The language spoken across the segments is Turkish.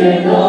Lord.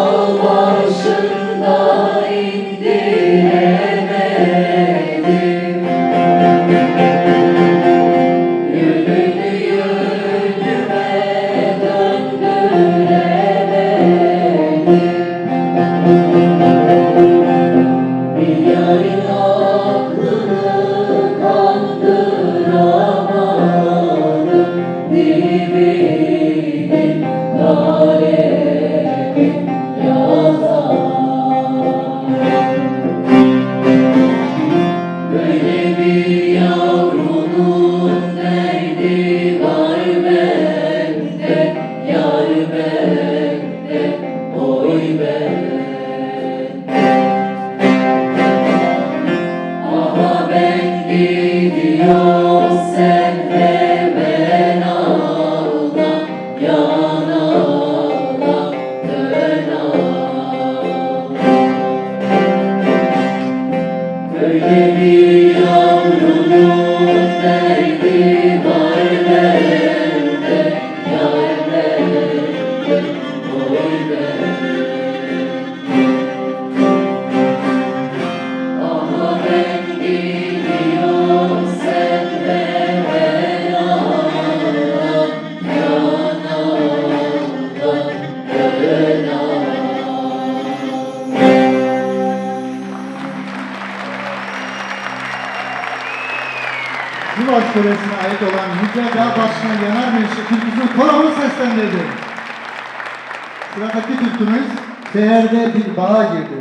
Sivas Köresi'ne ait olan mutlaka başına yanar mı şekilimizi koronu seslendirdi. Sıradaki türkümüz Seher'de bir bağa girdi.